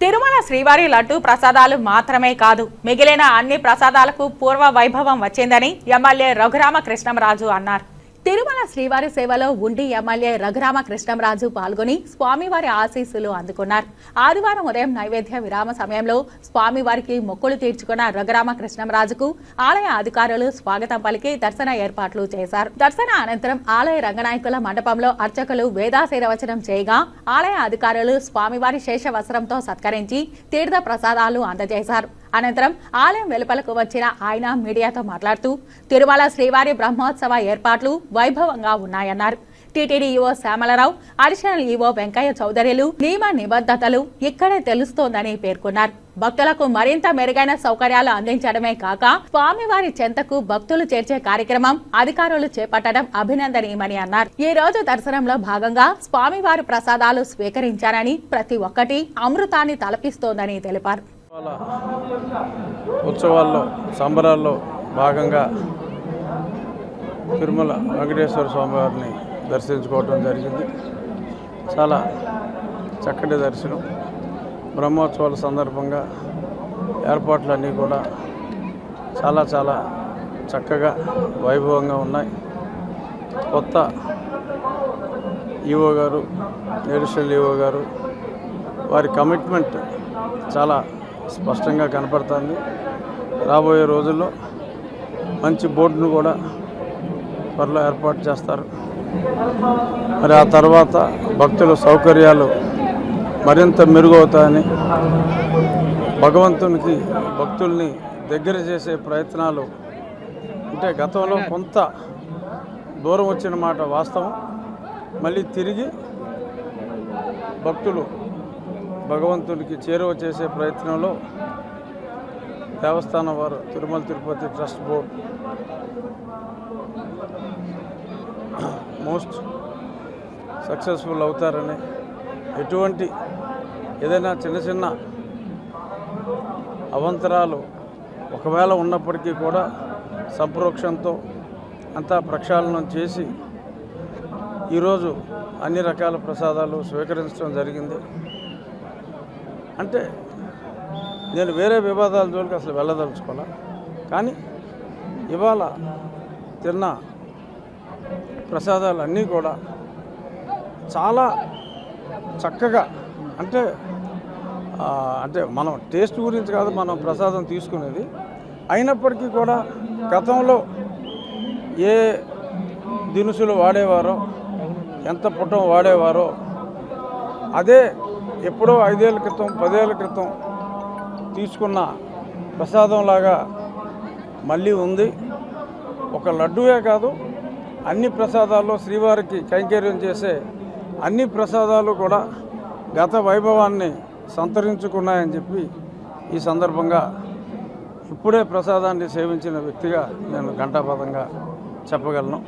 తిరుమల శ్రీవారి లడ్డు ప్రసాదాలు మాత్రమే కాదు మిగిలిన అన్ని ప్రసాదాలకు పూర్వ వైభవం వచ్చిందని ఎమ్మెల్యే రఘురామ కృష్ణంరాజు అన్నారు. తిరుమల శ్రీవారి సేవలో ఉండి ఎమ్మెల్యే రఘురామ కృష్ణంరాజు పాల్గొని స్వామివారి ఆశీస్సులు అందుకున్నారు. ఆదివారం ఉదయం నైవేద్య విరామ సమయంలో స్వామివారికి మొక్కులు తీర్చుకున్న రఘురామ కృష్ణంరాజుకు ఆలయ అధికారులు స్వాగతం పలికి దర్శన ఏర్పాట్లు చేశారు. దర్శన అనంతరం ఆలయ రంగనాయకుల మండపంలో అర్చకులు వేదాశీరవచనం చేయగా ఆలయ అధికారులు స్వామివారి శేష వస్త్రంతో సత్కరించి తీర్థ ప్రసాదాలు అందజేశారు. అనంతరం ఆలయం వెలుపలకు వచ్చిన ఆయన మీడియాతో మాట్లాడుతూ తిరుమల శ్రీవారి బ్రహ్మోత్సవ ఏర్పాట్లు వైభవంగా ఉన్నాయన్నారు. TTD EO Syamala Rao additional EO Venkaiah చౌదరిలు నియమ నిబద్ధతలు ఇక్కడే తెలుస్తోందని పేర్కొన్నారు. భక్తులకు మరింత మెరుగైన సౌకర్యాలు అందించడమే కాక స్వామివారి చెంతకు భక్తులు చేర్చే కార్యక్రమం అధికారులు చేపట్టడం అభినందనీయమని అన్నారు. ఈ రోజు దర్శనంలో భాగంగా స్వామివారి ప్రసాదాలు స్వీకరించారని ప్రతి ఒక్కటి అమృతాన్ని తలపిస్తోందని తెలిపారు. ఉత్సవాల్లో సంబరాల్లో భాగంగా తిరుమల వెంకటేశ్వర స్వామివారిని దర్శించుకోవటం జరిగింది. చాలా చక్కటి దర్శనం. బ్రహ్మోత్సవాల సందర్భంగా ఏర్పాట్లన్నీ కూడా చాలా చాలా చక్కగా వైభవంగా ఉన్నాయి. కొత్త ఈవో గారు అడిషనల్ ఈవో గారు వారి కమిట్మెంట్ చాలా స్పష్టంగా కనపడుతుంది. రాబోయే రోజుల్లో మంచి బోర్డును కూడా త్వరలో ఏర్పాటు చేస్తారు. మరి ఆ తర్వాత భక్తుల సౌకర్యాలు మరింత మెరుగవుతాయని భగవంతునికి భక్తుల్ని దగ్గర చేసే ప్రయత్నాలు అంటే గతంలో కొంత దూరం వచ్చిన మాట వాస్తవం. మళ్ళీ తిరిగి భక్తులు భగవంతునికి చేరువ చేసే ప్రయత్నంలో దేవస్థానం వారు Tirumala Tirupati trust board most successful అవుతారని ఎటువంటి ఏదైనా చిన్న చిన్న అవంతరాలు ఒకవేళ ఉన్నప్పటికీ కూడా సంప్రోక్షంతో అంతా ప్రక్షాళనం చేసి ఈరోజు అన్ని రకాల ప్రసాదాలు స్వీకరించడం జరిగింది. అంటే నేను వేరే వివాదాల జోలికి అసలు వెళ్ళదలుచుకోలే. కానీ ఇవాళ తిన్న ప్రసాదాలు అన్నీ కూడా చాలా చక్కగా అంటే అంటే మనం టేస్ట్ గురించి కాదు మనం ప్రసాదం తీసుకునేది. అయినప్పటికీ కూడా గతంలో ఏ దినుసులు వాడేవారో ఎంత పుట్టం వాడేవారో అదే ఎప్పుడో ఐదేళ్ళ క్రితం పదేళ్ళ క్రితం తీసుకున్న ప్రసాదంలాగా మళ్ళీ ఉంది. ఒక లడ్డువే కాదు అన్ని ప్రసాదాల్లో శ్రీవారికి కైంకర్యం చేసే అన్ని ప్రసాదాలు కూడా గత వైభవాన్ని సంతరించుకున్నాయని చెప్పి ఈ సందర్భంగా ఇప్పుడే ప్రసాదాన్ని సేవించిన వ్యక్తిగా నేను ఘంటాపథంగా చెప్పగలను.